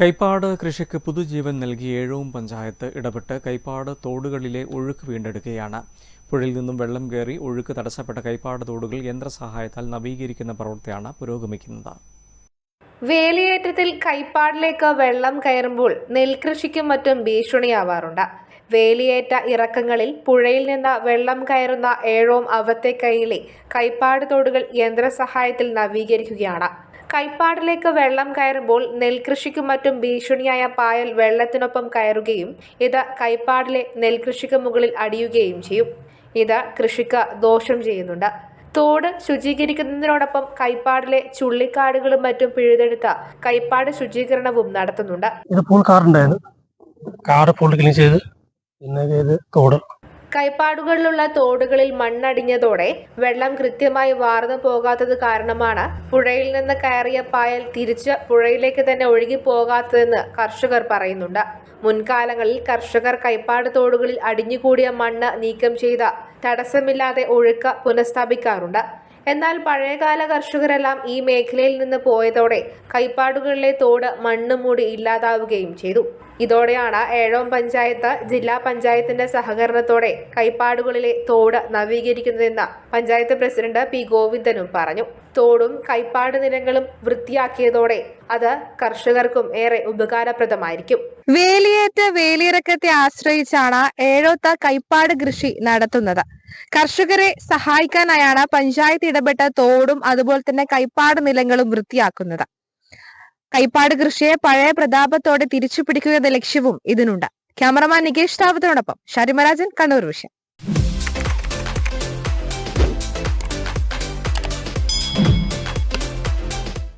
കൈപ്പാട് കൃഷിക്ക് പുതുജീവൻ നൽകി ഏഴവും പഞ്ചായത്ത് ഇടപെട്ട് കൈപ്പാട് തോടുകളിലെ ഒഴുക്ക് വീണ്ടെടുക്കുകയാണ്. പുഴയിൽ നിന്നും വെള്ളം കയറി ഒഴുക്ക് തടസ്സപ്പെട്ട കൈപ്പാട് തോടുകൾ യന്ത്രസഹായത്താൽ നവീകരിക്കുന്ന പ്രവൃത്തിയാണ് പുരോഗമിക്കുന്നത്. വേലിയേറ്റത്തിൽ കൈപ്പാടിലേക്ക് വെള്ളം കയറുമ്പോൾ നെൽകൃഷിക്കും മറ്റും ഭീഷണിയാവാറുണ്ട്. വേലിയേറ്റ ഇറക്കങ്ങളിൽ പുഴയിൽ നിന്ന് വെള്ളം കയറുന്ന ഏഴോം കൈയിലെ കൈപ്പാട് തോടുകൾ യന്ത്രസഹായത്തിൽ നവീകരിക്കുകയാണ്. കൈപ്പാടിലേക്ക് വെള്ളം കയറുമ്പോൾ നെൽകൃഷിക്കും മറ്റും ഭീഷണിയായ പായൽ വെള്ളത്തിനൊപ്പം കയറുകയും ഇത് കൈപ്പാടിലെ നെൽകൃഷിക്ക് മുകളിൽ അടിയുകയും ചെയ്യും. ഇത് കൃഷിക്ക് ദോഷം ചെയ്യുന്നുണ്ട്. തോട് ശുചീകരിക്കുന്നതിനോടൊപ്പം കൈപ്പാടിലെ ചുള്ളിക്കാടുകളും മറ്റും പിഴുതെടുത്ത കൈപ്പാട് ശുചീകരണവും നടത്തുന്നുണ്ട്. ഇത് കാറ് ഫുൾ ക്ലീൻ ചെയ്ത് പിന്നെ തോട്. കൈപ്പാടുകളിലുള്ള തോടുകളിൽ മണ്ണടിഞ്ഞതോടെ വെള്ളം കൃത്യമായി വാർന്നു പോകാത്തത് കാരണമാണ് പുഴയിൽ നിന്ന് കയറിയ പായൽ തിരിച്ച് പുഴയിലേക്ക് തന്നെ ഒഴുകി പോകാത്തതെന്ന് കർഷകർ പറയുന്നുണ്ട്. മുൻകാലങ്ങളിൽ കർഷകർ കൈപ്പാട് തോടുകളിൽ അടിഞ്ഞുകൂടിയ മണ്ണ് നീക്കം ചെയ്ത തടസ്സമില്ലാതെ ഒഴുക്ക് പുനഃസ്ഥാപിക്കാറുണ്ട്. എന്നാൽ പഴയകാല കർഷകരെല്ലാം ഈ മേഖലയിൽ നിന്ന് പോയതോടെ കൈപ്പാടുകളിലെ തോട് മണ്ണ് മൂടി ഇല്ലാതാവുകയും ചെയ്തു. ഇതോടെയാണ് ഏഴോം പഞ്ചായത്ത് ജില്ലാ പഞ്ചായത്തിന്റെ സഹകരണത്തോടെ കൈപ്പാടുകളിലെ തോട് നവീകരിക്കുന്നതെന്ന് പഞ്ചായത്ത് പ്രസിഡന്റ് പി ഗോവിന്ദനും പറഞ്ഞു. തോടും കൈപ്പാട് നിലങ്ങളും വൃത്തിയാക്കിയതോടെ അത് കർഷകർക്കും ഏറെ ഉപകാരപ്രദമായിരിക്കും. വേലിയേറ്റ വേലിയിറക്കത്തെ ആശ്രയിച്ചാണ് ഏഴോത്ത കൈപ്പാട് കൃഷി നടത്തുന്നത്. കർഷകരെ സഹായിക്കാനായാണ് പഞ്ചായത്ത് ഇടപെട്ട തോടും അതുപോലെ തന്നെ കൈപ്പാട് നിലങ്ങളും വൃത്തിയാക്കുന്നത്. കൈപ്പാട് കൃഷിയെ പഴയ പ്രതാപത്തോടെ തിരിച്ചു പിടിക്കുക എന്ന ലക്ഷ്യവും ഇതിനുണ്ട്. ക്യാമറമാൻ നികേഷ് താവത്തിനോടൊപ്പം ഷരിമരാജൻ കണ്ണൂർ വിഷയം